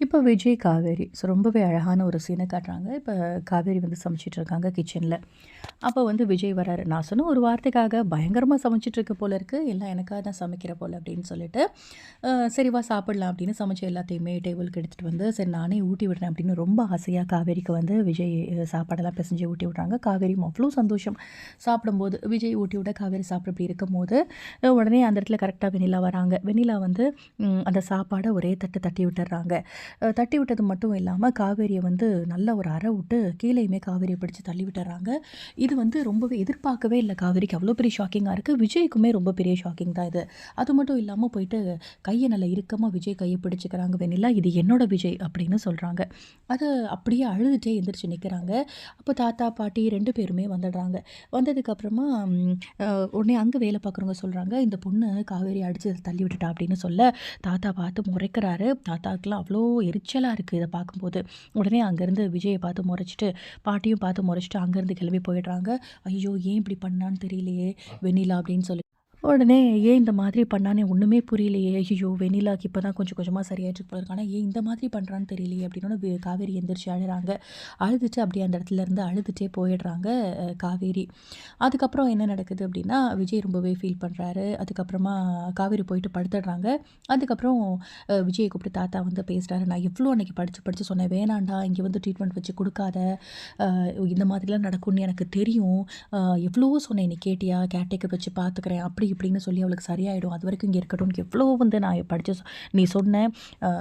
இப்போ விஜய், காவேரி. ஸோ ரொம்பவே அழகான ஒரு சீனை காட்டுறாங்க. இப்போ காவேரி வந்து சமைச்சிட்டு இருக்காங்க கிச்சனில் அப்போ வந்து விஜய் வராரு. நான் சொன்ன ஒரு வார்த்தைக்காக பயங்கரமாக சமைச்சிட்டு இருக்க போல இருக்குது எல்லாம் எனக்காக தான் சமைக்கிற போல் அப்படின்னு சொல்லிட்டு, சரிவா சாப்பிட்லாம் சாப்பிடலாம் அப்படின்னு சமைச்ச எல்லாத்தையுமே டேபிளுக்கு எடுத்துகிட்டு வந்து, சரி நானே ஊட்டி விடுறேன் அப்படின்னு ரொம்ப ஆசையாக காவேரிக்கு வந்து விஜய் சாப்பாடெல்லாம் பிசைஞ்சு ஊட்டி விடுறாங்க. காவேரியும் அவ்வளோ சந்தோஷம் சாப்பிடும்போது. விஜய் ஊட்டி விட காவேரி சாப்பிட இப்படி இருக்கும்போது, உடனே அந்த இடத்துல கரெக்டாக வெண்ணிலா வராங்க. வெண்ணிலா வந்து அந்த சாப்பாடை ஒரே தட்டு தட்டி விட்டுறாங்க தட்டி விட்டது மட்டும் இல்லாமல் காவேரியை வந்து நல்ல ஒரு அற விட்டு கீழேயுமே காவேரியை பிடிச்சி தள்ளி விட்டுறாங்க இது வந்து ரொம்பவே எதிர்பார்க்கவே இல்லை காவேரிக்கு. அவ்வளோ பெரிய ஷாக்கிங்காக இருக்குது விஜய்க்குமே ரொம்ப பெரிய ஷாக்கிங் தான் இது. அது மட்டும் இல்லாமல் போயிட்டு கையை நல்லா இறுக்கமாக விஜய் கையை பிடிச்சிக்கிறாங்க வெண்ணிலா. இது என்னோட விஜய் அப்படின்னு சொல்கிறாங்க அது அப்படியே அழுதுகிட்டே எந்திரிச்சு நிற்கிறாங்க அப்போ தாத்தா, பாட்டி ரெண்டு பேருமே வந்துடுறாங்க. வந்ததுக்கப்புறமா உடனே அங்கே வேலை பார்க்குறவங்க சொல்கிறாங்க இந்த பொண்ணு காவேரி அடித்து தள்ளி விட்டுட்டா அப்படின்னு சொல்ல, தாத்தா பார்த்து முறைக்கிறாரு. தாத்தாக்கெலாம் அவ்வளோ எரிச்சலா இருக்கு இத பார்க்கும்போது. உடனே அங்கேருந்து விஜயை பார்த்து முறைச்சிட்டு பாட்டியும் பார்த்து முறைச்சிட்டு அங்கேருந்து கிளம்பி போயிடுறாங்க. ஐயோ! ஏன் இப்படி பண்ணான்னு தெரியலையே வெண்ணிலா அப்படின்னு சொல்லி. உடனே ஏன் இந்த மாதிரி பண்ணான்னு ஒன்றுமே புரியலையே! ஐயோ வெண்ணிலாக்கு இப்போ தான் கொஞ்சம் கொஞ்சமாக சரியாயிட்டு போல ஆனால் ஏன் இந்த மாதிரி பண்ணுறான்னு தெரியலையே! அப்படின்னு காவேரி எந்திரிச்சு அழுறாங்க. அழுதுட்டு அப்படியே அந்த இடத்துலேருந்து அழுதுட்டே போயிடுறாங்க காவேரி. அதுக்கப்புறம் என்ன நடக்குது அப்படின்னா, விஜய் ரொம்பவே ஃபீல் பண்ணுறாரு அதுக்கப்புறமா காவேரி போயிட்டு படுத்துடுறாங்க. அதுக்கப்புறம் விஜய் கூப்பிட்டு தாத்தா வந்து பேசுகிறாரு நான் எவ்வளோ அன்றைக்கி படித்து படித்து சொன்னேன். வேணாண்டா இங்கே வந்து ட்ரீட்மெண்ட் வச்சு கொடுக்காத இந்த மாதிரிலாம் நடக்கும்னு எனக்கு தெரியும். எவ்வளோ சொன்னேன் நீ கேட்டியா? கேட்டேக்கு வச்சு பார்த்துக்கிறேன். அப்படி இப்படின்னு சொல்லி அவளுக்கு சரியாயிடும். அது வரைக்கும் இங்கே இருக்கட்டும்னு எவ்வளோ வந்து நான் படிச்சு சொ நீ சொன்னேன்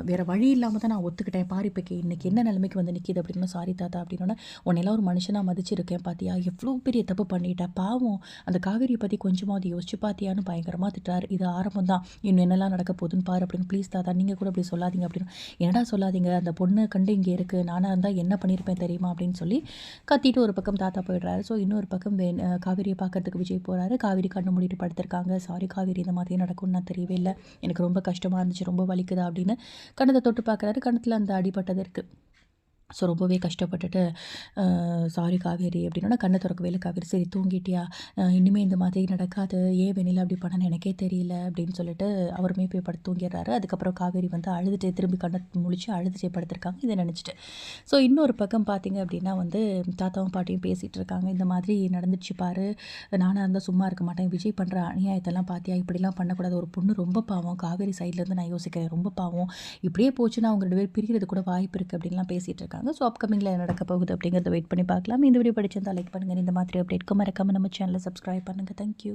வேறு வழி இல்லாமல் தான் நான் ஒத்துக்கிட்டேன். பாரு இப்போ இன்றைக்கி இன்னைக்கு என்ன நிலைமைக்கு வந்து நிற்கிது அப்படின்னு சாரி தாத்தா அப்படின்னா உன்னையெல்லாம் ஒரு மனுஷனாக மதிச்சிருக்கேன் பார்த்தியா? எவ்வளோ பெரிய தப்பு பண்ணிட்டேன் பாவம் அந்த காவிரியை பற்றி கொஞ்சமாக கொஞ்சமாவது யோசிச்சு பார்த்தியான்னு பயங்கரமாக திட்டார் இது ஆரம்பம் தான். இன்னும் என்னலாம் நடக்க போகுதுன்னு பாரு அப்படின்னு. ப்ளீஸ் தாத்தா நீங்கள் கூட இப்படி சொல்லாதீங்க அப்படின்னு. என்னடா சொல்லாதீங்க. அந்த பொண்ணு கண்டு இங்கே இருக்குது நானாக இருந்தால் என்ன பண்ணியிருப்பேன் தெரியுமா? அப்படின்னு சொல்லி கத்திட்டு ஒரு பக்கம் தாத்தா போயிடுறாரு. ஸோ இன்னொரு பக்கம் வே அ பார்க்கறதுக்கு விஜய் போகிறாரு காவேரி கண்ணு மூடிட்டு படுத்திருக்காங்க. சாரி காவேரி இந்த மாதிரி நடக்கும்னு நான் தெரியவே இல்லை எனக்கு ரொம்ப கஷ்டமாக இருந்துச்சு. ரொம்ப வலிக்குதா அப்படின்னு கணத்தை தொட்டு பார்க்குறாரு. கணத்தில் அந்த அடிபட்டது இருக்குது ஸோ ரொம்பவே கஷ்டப்பட்டுட்டு, சாரி காவேரி அப்படின்னா கண்ணை திறக்கவே இல்ல காவேரி. சரி தூங்கிட்டியா? இனிமேல் இந்த மாதிரி நடக்காது. ஏன் வெளியில் அப்படி பண்ணான்னு எனக்கே தெரியல அப்படின்னு சொல்லிட்டு அவருமே போய் படுத்து தூங்கிடுறாரு. அதுக்கப்புறம் காவேரி வந்து அழுதுட்டு திரும்பி கண்ணை முழிச்சு அழுதுட்டே படுத்திருக்காங்க. இதை நினச்சிட்டு ஸோ இன்னொரு பக்கம் பார்த்தீங்க அப்படின்னா வந்து தாத்தாவும் பாட்டியும் பேசிகிட்டு இருக்காங்க. இந்த மாதிரி நடந்துச்சு பாரு. நானாக இருந்தால் சும்மா இருக்க மாட்டேன். விஜய் பண்ணுற அநியாயத்தெல்லாம் பார்த்தியா? இப்படிலாம் பண்ணக்கூடாது. ஒரு பொண்ணு ரொம்ப பாவம். காவேரி சைட்லேருந்து நான் யோசிக்கிறேன். ரொம்ப பாவம். இப்படியே போச்சுன்னா அவங்க ரெண்டு பேர் பிரிகிறது கூட வாய்ப்பு இருக்குது அப்படின்லாம் பேசிகிட்டு இருக்காங்க. ஸோ அப்கமிங்கில் என்ன நடக்க போகுது அப்படிங்கிறத வெயிட் பண்ணி பார்க்கலாம். இந்த வீடியோ பிடிச்சிருந்தா லைக் பண்ணுங்க. இந்த மாதிரி அப்டேட்க்கு மறக்காமல் நம்ம சேனலை சப்ஸ்கிரைப் பண்ணுங்க. Thank you.